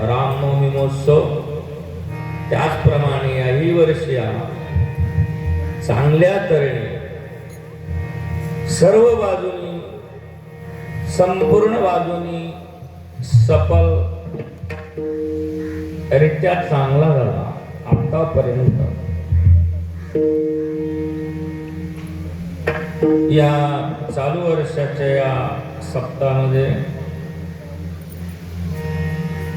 रामनवमी महोत्सव त्याचप्रमाणे याही वर्षी चांगल्या तऱ्हेने सर्व बाजूनी संपूर्ण बाजूनी सफल रित्या चांगला झाला आतापर्यंत. या चालू वर्षाच्या या सप्ताहामध्ये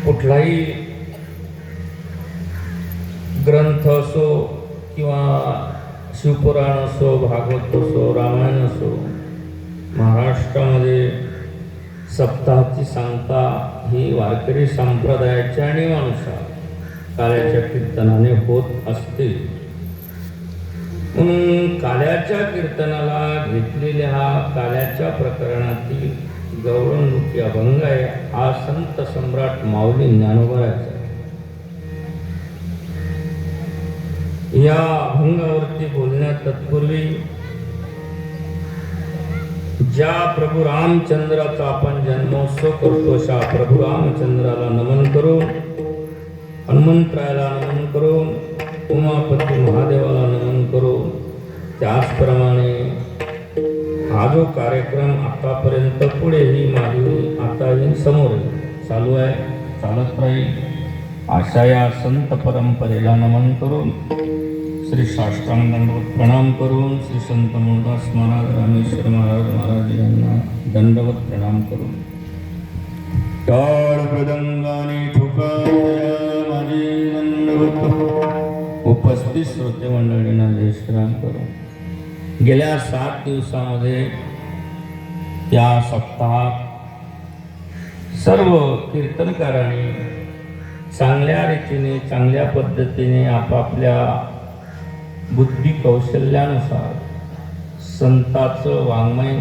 कुठलाही ग्रंथ असो किंवा शिवपुराण असो भागवत असो रामायण असो महाराष्ट्रामध्ये सप्ताहाची सांगता ही वारकरी संप्रदायाच्या नियमानुसार काल्याच्या कीर्तनाने होत असते. म्हणून काल्याच्या कीर्तनाला घेतलेल्या हा काल्याच्या प्रकरणातील गौरवमुखी अभंग आहे हा संत सम्राट माऊली ज्ञानोबराचा या अभंगावरती बोलण्यात तत्पूर्वी ज्या प्रभू रामचंद्राचा आपण जन्मोत्सव करतो अशा प्रभू रामचंद्राला नमन करू हनुमंतरायाला नमन करू उमापती महादेवाला नमन करू त्याचप्रमाणे हा जो कार्यक्रम आतापर्यंत पुढेही मागे आताही समोर चालू आहे. चालत राहील. अशा या संत परंपरेला नमन करून श्री साष्टांग दंडवत प्रणाम करून श्री संत मुरदास महाराज रामेश्वर महाराज महाराज यांना दंडवत प्रणाम करून. माझे दंडवत उपस्थित श्रोते मंडळींना जय श्रीराम करून. गेल्या सात दिवसामध्ये या सप्ताहात सर्व कीर्तनकारांनी चांगल्या रीतीने चांगल्या पद्धतीने आपापल्या बुद्धी कौशल्यानुसार संताचं वाङ्मय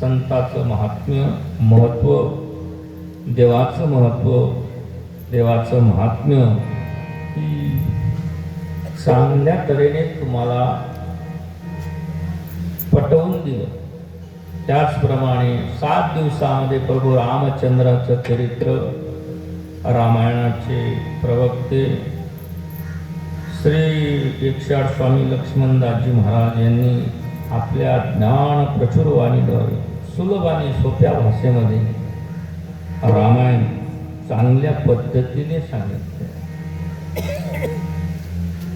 संताचं महात्म्य महत्त्व देवाचं महत्त्व देवाचं महात्म्य ही चांगल्या तऱ्हेने तुम्हाला पटवून दिलं. त्याचप्रमाणे सात दिवसामध्ये प्रभू रामचंद्राचं चरित्र रामायणाचे प्रवक्ते श्री एकशाठ स्वामी लक्ष्मणदासजी महाराज यांनी आपल्या ज्ञान प्रचुरवाणीद्वारे सुलभ आणि सोप्या भाषेमध्ये रामायण चांगल्या पद्धतीने सांगितले.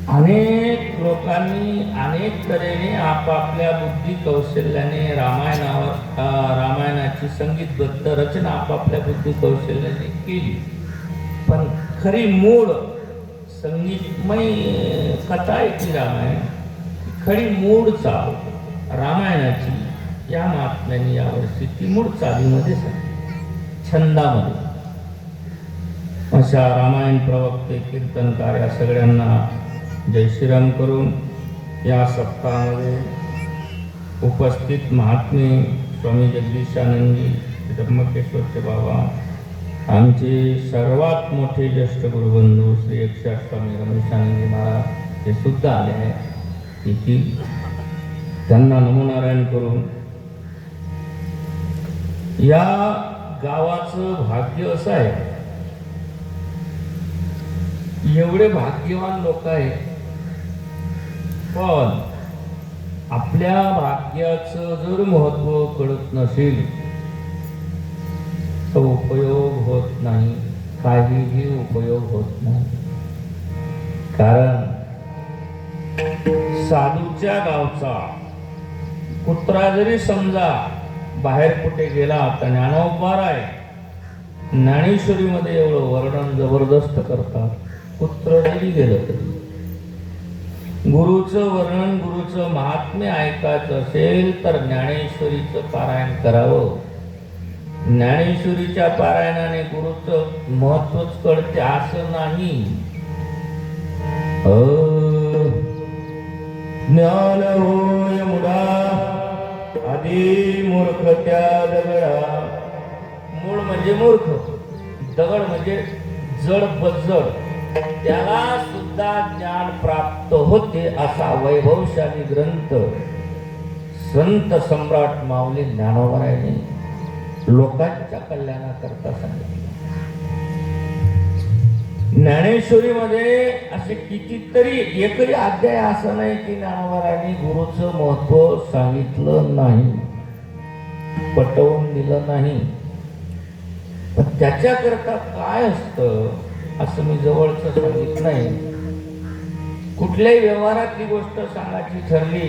अनेक लोकांनी अनेक तऱ्हेने आपापल्या बुद्धी कौशल्याने रामायणावर रामायणाची संगीतबद्ध रचना आपापल्या बुद्धी कौशल्याने केली. पण खरी मूळ संगीतमय कथा आहे ती रामायण खरी मूळ चाल रामायणाची या महात्म्याने यावर्षी ती मूळ चालीमध्ये सांगितली. छंदामध्ये. अशा रामायण प्रवक्ते कीर्तनकार या सगळ्यांना जय श्रीराम करून या सप्ताहामध्ये उपस्थित महात्मे स्वामी जगदीशानंदजी ब्रह्मकेश्वरचे बाबा आमचे सर्वात मोठे ज्येष्ठ गुरुबंधू श्री अक्षर स्वामी रमेशानंदजी महाराज हे सुद्धा आले आहेत. की त्यांना नमोनारायण करून या गावाचं भाग्य असं आहे. एवढे भाग्यवान लोक आहेत. पण आपल्या भाग्याचं जर महत्त्व कळत नसेल तर उपयोग होत नाही. काहीही उपयोग होत नाही. कारण साधूच्या गावचा कुत्रा जरी समजा बाहेर कुठे गेला तर ज्ञानोबार आहे ज्ञानेश्वरीमध्ये एवढं वर्णन जबरदस्त करतात. कुत्र जरी गेलं तरी. गुरुचं वर्णन गुरुचं महात्म्य ऐकायचं असेल तर ज्ञानेश्वरीचं पारायण करावं. ज्ञानेश्वरीच्या पारायणाने गुरुचं महत्वच कळते असं नाही. ज्ञान होय मुडा आधी मूर्ख त्या दगडा. मूळ म्हणजे मूर्ख दगड म्हणजे जड बजड त्याला सुद्धा ज्ञान प्राप्त होते असा वैभवशाली ग्रंथ संत सम्राट माऊली ज्ञानोबरायाने लोकांच्या कल्याणाकरता सांगितलं. ज्ञानेश्वरीमध्ये असे कितीतरी एकही अध्याय असं नाही की ज्ञानोबारांनी गुरुचं महत्त्व सांगितलं नाही पटवून दिलं नाही. पण त्याच्याकरता काय असतं असं मी जवळच सांगित नाही. कुठल्याही व्यवहारातली गोष्ट सांगायची ठरली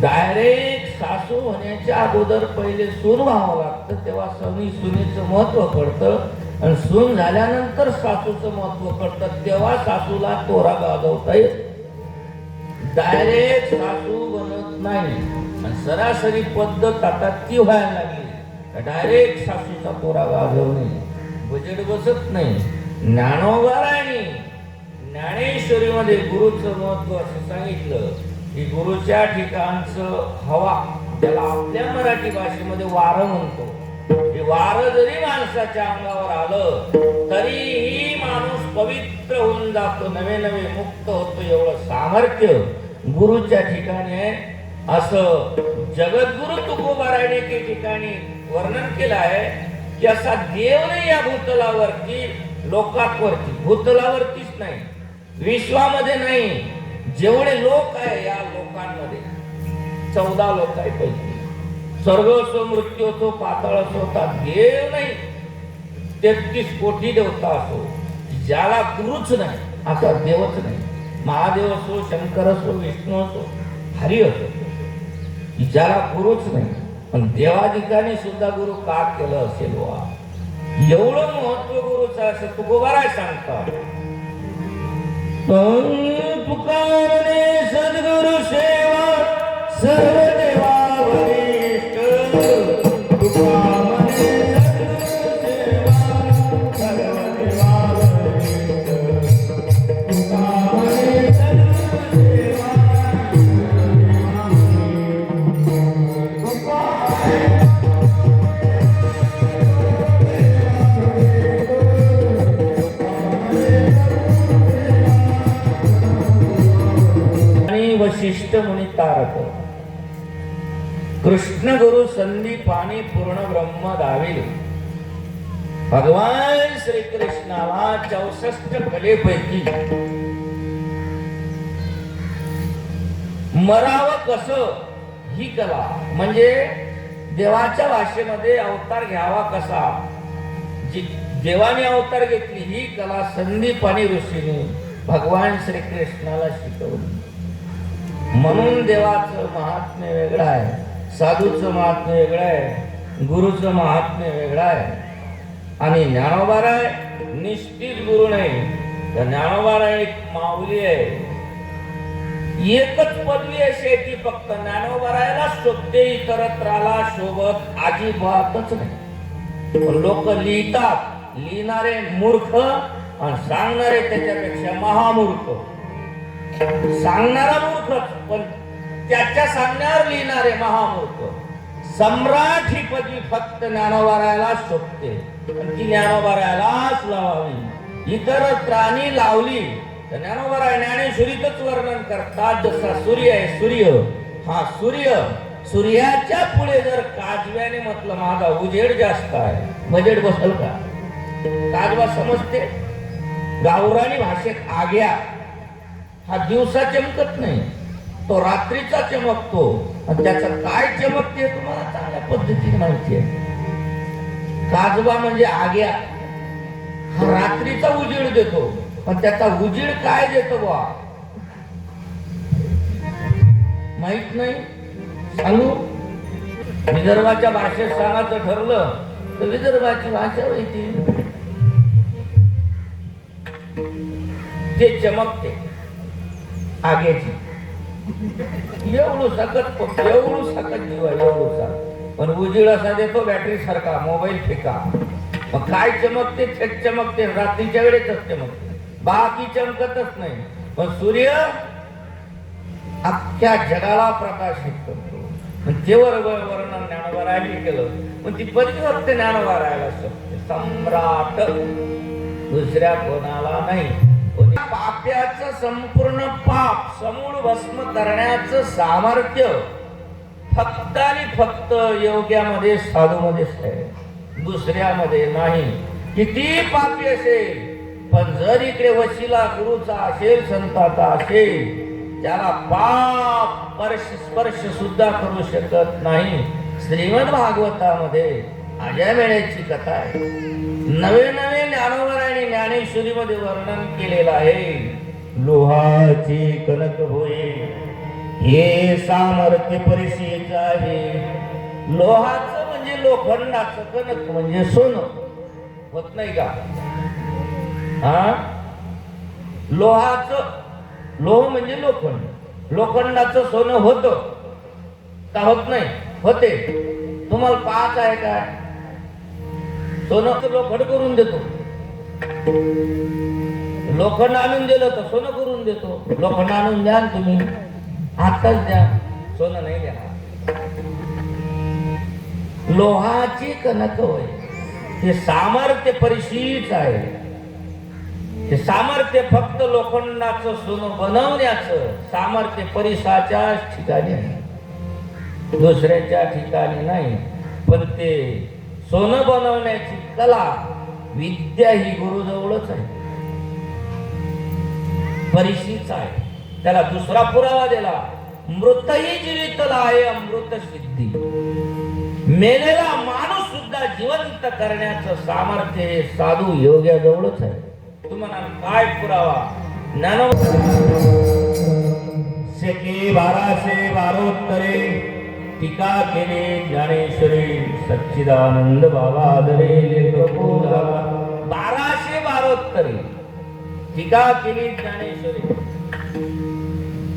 डायरेक्ट सासू होण्याच्या अगोदर पहिले सून व्हावं लागतं तेव्हा सनी सुनीचं महत्त्व कळतं आणि सून झाल्यानंतर सासूचं महत्त्व कळतं तेव्हा सासूला तोरा गाजवता येत. डायरेक्ट सासू बनत नाही आणि सरासरी पद्धत आता ती व्हायला लागली. डायरेक्ट सासूचा तोरा गाजवणे बजेट बसत नाही ज्ञानोगाराणी ज्ञानेश्वरीमध्ये गुरुचं महत्त्व असं सांगितलं की गुरुच्या ठिकाणचं हवा त्याला आपल्या मराठी भाषेमध्ये वारं म्हणतो. हे वारं जरी माणसाच्या अंगावर आलं तरीही माणूस पवित्र होऊन जातो नवे नवे मुक्त होतो एवढं सामर्थ्य गुरुच्या ठिकाणी आहे. असं जगद्गुरु तुकोबारायणे के ठिकाणी वर्णन केलं आहे की असा देव नाही या भूतलावरती लोकांवरती भूतलावरतीच नाही. विश्वामध्ये नाही. जेवढे लोक आहे या लोकांमध्ये चौदा लोक आहे पैकी. स्वर्ग असो मृत्यू असो पातळ असो होता देव नाही. तेहतीस कोटी देवता असो ज्याला गुरुच नाही असा देवच नाही. महादेव असो शंकर असो विष्णू असो हरी असो. ज्याला गुरुच नाही पण देवाधिकाने सुद्धा गुरु का केलं असेल वा एवढं महत्त्व गुरुचं असं तुकोबाराय सांगतात पुकारणे सद्गुरु सेवा सर्व शिष्ट मुनी तारक. कृष्ण गुरु संधी पाणी पूर्ण ब्रह्म दाविले भगवान श्री कृष्णाला चौसष्ट कलेपैकी मरावं कस? ही कला. म्हणजे देवाच्या भाषेमध्ये अवतार घ्यावा कसा? जी देवाने अवतार घेतली ही कला संदीपानी ऋषीने भगवान श्रीकृष्णाला शिकवली. म्हणून देवाचं महात्म्य वेगळं आहे. साधूचं महात्म्य वेगळं आहे. गुरुचं महात्म्य वेगळं आहे. आणि ज्ञानोबाराय निश्चित गुरु नाही. तर ज्ञानोबाराय एक माऊली आहे. एकच पदवी अशी आहे शेती फक्त ज्ञानोबारायला शोभते इतरत्राला शोभत अजिबातच नाही. लोक लिहितात लिहिणारे मूर्ख आणि सांगणारे त्याच्यापेक्षा महामूर्ख. सांगणारा मूर्ख पण त्याच्या सांगण्यावर लिहिणारे महामूर्ख. सम्राट ही पदवी फक्त ज्ञानोबारायला शोभते ती ज्ञानोबारायलाच लावावी. इतर प्राणी लावली तर ज्ञानोबाराय ज्ञानेश्वरीतच वर्णन करतात. जसा सूर्य आहे सूर्य हा सूर्य सूर्याच्या पुढे जर काजव्याने म्हटलं माझा उजेड जास्त आहे. बजेट बसल का? काजवा समजते? गावरानी भाषेत आग्या हा दिवसा चमकत नाही. तो रात्रीचा चमकतो. आणि त्याचं काय चमकते तुम्हाला चांगल्या पद्धतीने माहिती आहे. काजवा म्हणजे आग्या. हा. रात्रीचा उजेड देतो. पण त्याचा उजेड काय देतो बा माहीत नाही. सांगू? विदर्भाच्या भाषेत सांगायचं ठरलं तर विदर्भाची भाषा माहिती ते चमकते. आग्याची एवढं सकत एवढं सकत जीवा एवढं पण उजीड असा देतो बॅटरी सारखा मोबाईल फेका. मग काय चमकते छेट चमकते रात्रीच्या वेळेतच चमकते. बाकी चमकतच नाही. पण सूर्य अख्ख्या जगाला प्रकाशित करतो. पण ते वर वर्णन ज्ञानवारायला केलं पण ती परिवर्त ज्ञानवारायला शकते सम्राट दुसऱ्या कोणाला नाही. पाप्याचं संपूर्ण पाप समूळ भस्म करण्याचं सामर्थ्य फक्त आणि फक्त योग्यामध्ये साधूमध्येच आहे दुसऱ्यामध्ये नाही. किती पापी असेल पण जर इकडे वशिला गुरुचा असेल संताचा असेल त्याला पाप स्पर्श स्पर्श सुद्धा करू शकत नाही. श्रीमद भागवतामध्ये अजय वेळेची कथा आहे. नवे नवे ज्ञानोवर आणि ज्ञानेश्वरीमध्ये वर्णन केलेलं आहे. लोहाचे कनक होय. हे सामर्थ्य परिशीच आहे. लोहाचं म्हणजे लोखंडाचं कनक म्हणजे सोनं. होत नाही का? हा लोहाचं लोह म्हणजे लोखंड. लोखंडाचं सोनं होत. का होत नाही? होते. तुम्हाला पाच आहे का? सोनं लोखंड करून देतो. लोखंड आणून दिलं तर सोनं करून देतो. लोखंड आणून द्या तुम्ही. आताच द्या. सोनं नाही द्या लोहाची कनक होय. ते सामर्थ्य परिशीच आहे. ते सामर्थ्य फक्त लोखंडाचं सोनं बनवण्याचं सामर्थ्य परिसाच्याच ठिकाणी आहे. दुसऱ्याच्या ठिकाणी नाही. पण ते सोनं बनवण्याची चला. विद्या ही गुरुजवळच आहे. परिशीच आहे. त्याला दुसरा पुरावा दिला. मृतही जीवितला आहे अमृत सिद्धी. मेलेला माणूस सुद्धा जिवंत करण्याचं सामर्थ्य हे साधू योग्याजवळच आहे. तुम्हाला काय पुरावा? ज्ञान शेके बाराशे बारोत्तरे. टीका केले ज्ञानेश्वरी सच्चिदानंद बाबा आदरे बाराशे बारोत्तरे. टीका केली ज्ञानेश्वरी.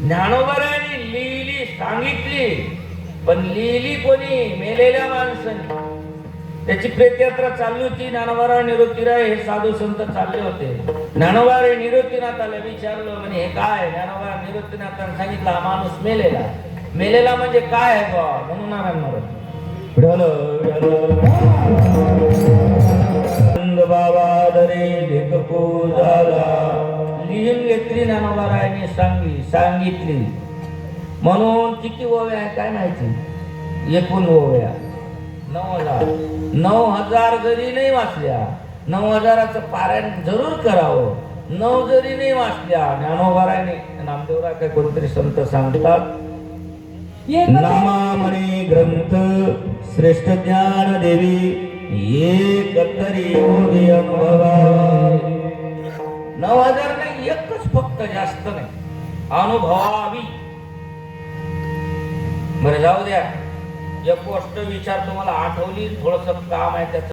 ज्ञानोबरांनी लिहिली सांगितली पण लिहिली कोणी? मेलेल्या माणसाने. त्याची प्रेतयात्रा चालली होती ज्ञानोबारा निवृत्तीराय हे साधू संत चालले होते. ज्ञानोबारे निवृत्तीनाथाला विचारलं म्हणे हे काय? ज्ञानोबा निवृत्तीनाथाने सांगितलं हा माणूस मेलेला. मेलेला म्हणजे काय आहे बा म्हणून नारायण महाराज ढल ढल. बाबा दरे लेखको झाला लिहून घेतली ज्ञानोबारायने सांगली सांगितली. म्हणून किती ओव्या आहे काय माहिती? एकूण ओव्या. नऊ हजार. नऊ हजार जरी नाही वाचल्या नऊ हजाराचं पारायण जरूर करावं. नऊ जरी नाही वाचल्या ज्ञानोबारायने नामदेवराय काय कोणतरी संत सांगतात? नामामणी ग्रंथ श्रेष्ठ ज्ञान देवी एक तरी होई अनुभवाय. नऊ हजार नाही एकच फक्त जास्त नाही अनुभवावी. बरं जाऊ द्या. एक गोष्ट विचार तुम्हाला आठवली थोडस काम आहे त्याच.